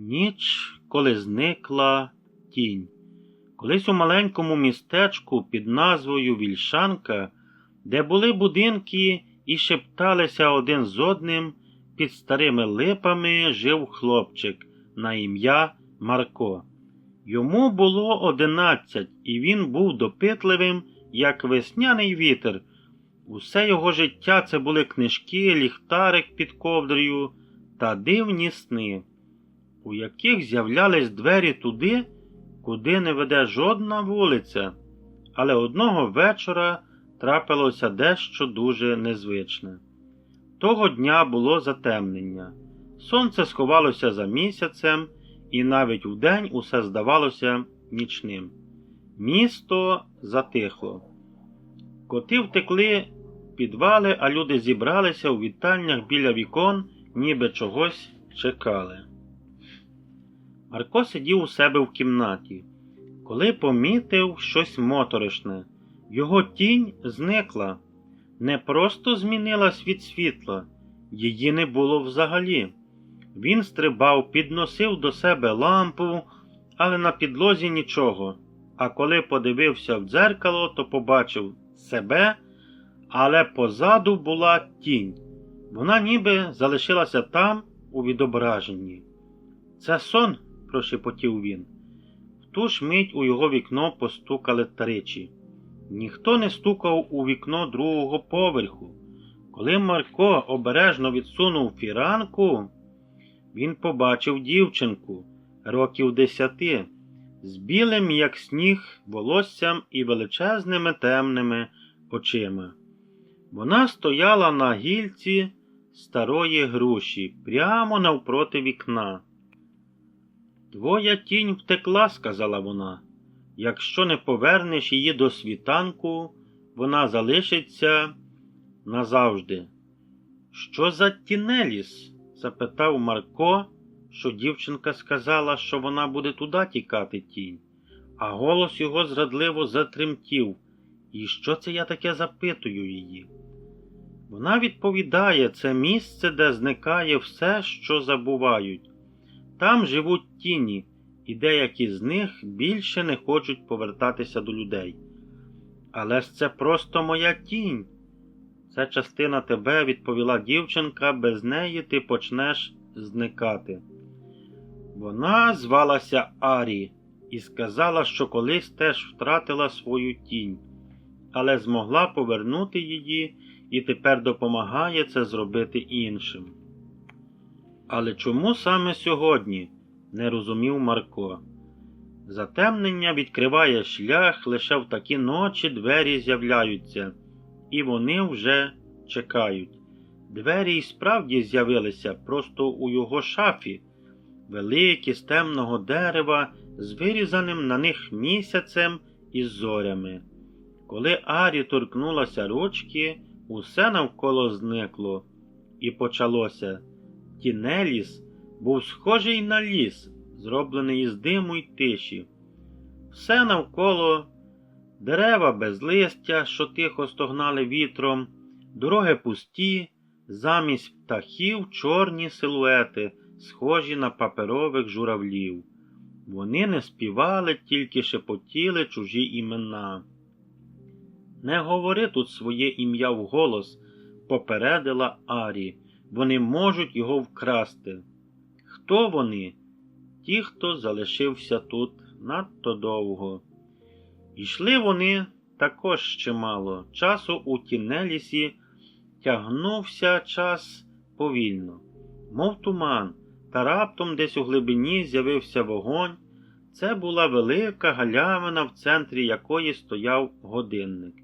Ніч, коли зникла тінь. Колись у маленькому містечку під назвою Вільшанка, де були будинки і шепталися один з одним, під старими липами жив хлопчик на ім'я Марко. Йому було одинадцять, і він був допитливим, як весняний вітер. Усе його життя це були книжки, ліхтарик під ковдрою та дивні сни, у яких з'являлись двері туди, куди не веде жодна вулиця. Але одного вечора трапилося дещо дуже незвичне. Того дня було затемнення. Сонце сховалося за місяцем, і навіть вдень усе здавалося нічним. Місто затихло. Коти втекли в підвали, а люди зібралися у вітальнях біля вікон, ніби чогось чекали. Марко сидів у себе в кімнаті, коли помітив щось моторошне. Його тінь зникла, не просто змінилась від світла, її не було взагалі. Він стрибав, підносив до себе лампу, але на підлозі нічого. А коли подивився в дзеркало, то побачив себе, але позаду була тінь. Вона ніби залишилася там, у відображенні. Це сон, прошепотів він. В ту ж мить у його вікно постукали тричі. Ніхто не стукав у вікно другого поверху. Коли Марко обережно відсунув фіранку, він побачив дівчинку років десяти, з білим, як сніг, волоссям і величезними темними очима. Вона стояла на гільці старої груші прямо навпроти вікна. Твоя тінь втекла, сказала вона. Якщо не повернеш її до світанку, вона залишиться назавжди. Що за тінеліс? запитав Марко, що дівчинка сказала, що вона буде туди тікати тінь, а голос його зрадливо затремтів. І що це я таке запитую її? Вона відповідає, це місце, де зникає все, що забувають. Там живуть тіні, і деякі з них більше не хочуть повертатися до людей. Але ж це просто моя тінь. Це частина тебе, відповіла дівчинка, без неї ти почнеш зникати. Вона звалася Арі і сказала, що колись теж втратила свою тінь, але змогла повернути її і тепер допомагає це зробити іншим. Але чому саме сьогодні? не розумів Марко. Затемнення відкриває шлях, лише в такі ночі двері з'являються, і вони вже чекають. Двері й справді з'явилися просто у його шафі, великі з темного дерева, з вирізаним на них місяцем і зорями. Коли Арі торкнулася ручки, усе навколо зникло, і почалося. Тінеліс був схожий на ліс, зроблений із диму й тиші. Все навколо дерева без листя, що тихо стогнали вітром, дороги пусті, замість птахів чорні силуети, схожі на паперових журавлів. Вони не співали, тільки шепотіли чужі імена. Не говори тут своє ім'я вголос, попередила Арі. Вони можуть його вкрасти. Хто вони? Ті, хто залишився тут надто довго. Йшли вони також чимало. Часу у Тінелісі тягнувся час повільно, мов туман, та раптом десь у глибині з'явився вогонь. Це була велика галявина, в центрі якої стояв годинник.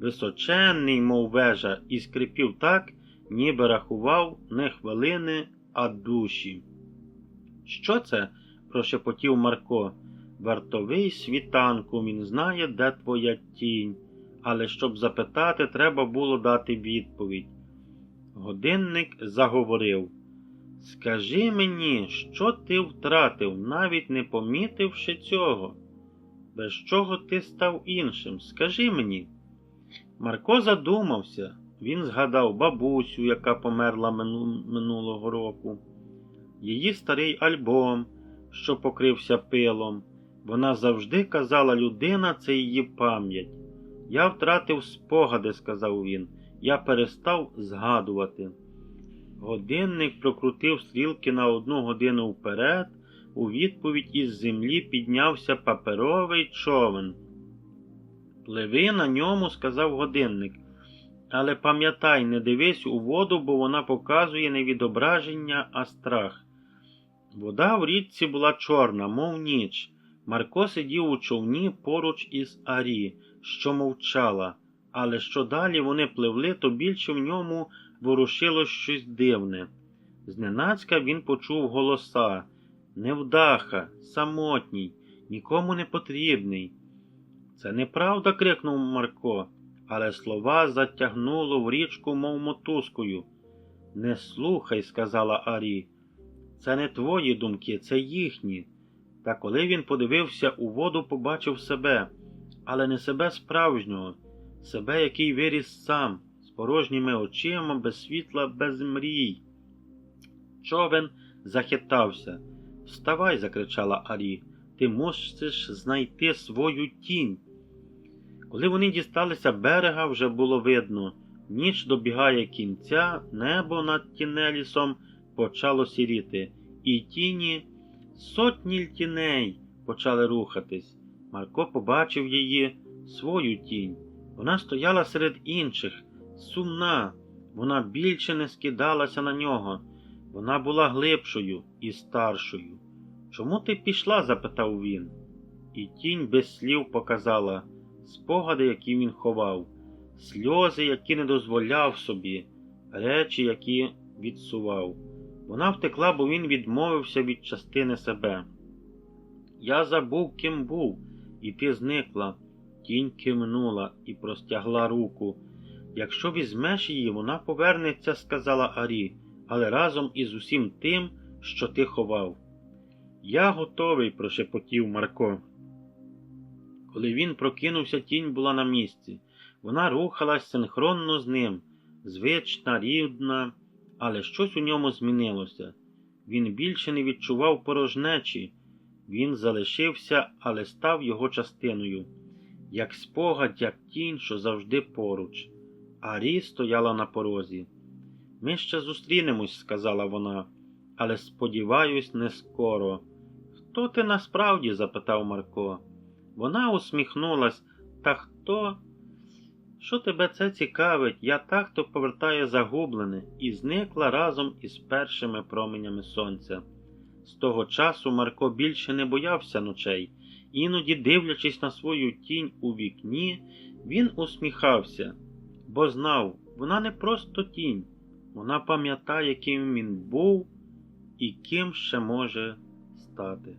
Височенний, мов вежа, і скрипів так, ніби рахував не хвилини, а душі. Що це? прошепотів Марко. Вартовий світанку, він знає, де твоя тінь, але щоб запитати, треба було дати відповідь. Годинник заговорив. Скажи мені, що ти втратив, навіть не помітивши цього? Без чого ти став іншим? Скажи мені. Марко задумався. Він згадав бабусю, яка померла минулого року. її старий альбом, що покрився пилом. Вона завжди казала, людина це її пам'ять. Я втратив спогади, сказав він. Я перестав згадувати. Годинник прокрутив стрілки на одну годину вперед. У відповідь із землі піднявся паперовий човен. Пливи на ньому, сказав годинник. Але пам'ятай, не дивись у воду, бо вона показує не відображення, а страх. Вода в річці була чорна, мов ніч. Марко сидів у човні поруч із Арі, що мовчала, але що далі вони пливли, то більше в ньому ворушило щось дивне. Зненацька він почув голоса невдаха, самотній, нікому не потрібний. Це неправда, крикнув Марко, але слова затягнуло в річку, мов мотузкою. Не слухай, сказала Арі. Це не твої думки, це їхні. Та коли він подивився у воду, побачив себе, але не себе справжнього, себе, який виріс сам, з порожніми очима, без світла, без мрій. Човен захитався. Вставай, закричала Арі, ти мусиш знайти свою тінь. Коли вони дісталися берега, вже було видно. Ніч добігає кінця, небо над тінелісом почало сіріти, і тіні, сотні тіней почали рухатись. Марко побачив її, свою тінь. Вона стояла серед інших, сумна, вона більше не скидалася на нього. Вона була глибшою і старшою. Чому ти пішла? запитав він. І тінь без слів показала спогади, які він ховав, сльози, які не дозволяв собі, речі, які відсував. Вона втекла, бо він відмовився від частини себе. Я забув, ким був, і ти зникла. Тінь кивнула і простягла руку. Якщо візьмеш її, вона повернеться, сказала Арі, але разом із усім тим, що ти ховав. Я готовий, прошепотів Марко. Коли він прокинувся, тінь була на місці. Вона рухалась синхронно з ним, звична, рівна, але щось у ньому змінилося. Він більше не відчував порожнечі, він залишився, але став його частиною, як спогад, як тінь, що завжди поруч. Арі стояла на порозі. Ми ще зустрінемось, сказала вона, але сподіваюсь, не скоро. Хто ти насправді? запитав Марко. Вона усміхнулась. Та хто? Що тебе це цікавить? Я так то повертаю загублене і зникла разом із першими променями сонця. З того часу Марко більше не боявся ночей, іноді, дивлячись на свою тінь у вікні, він усміхався, бо знав, вона не просто тінь, вона пам'ятає, ким він був і ким ще може стати.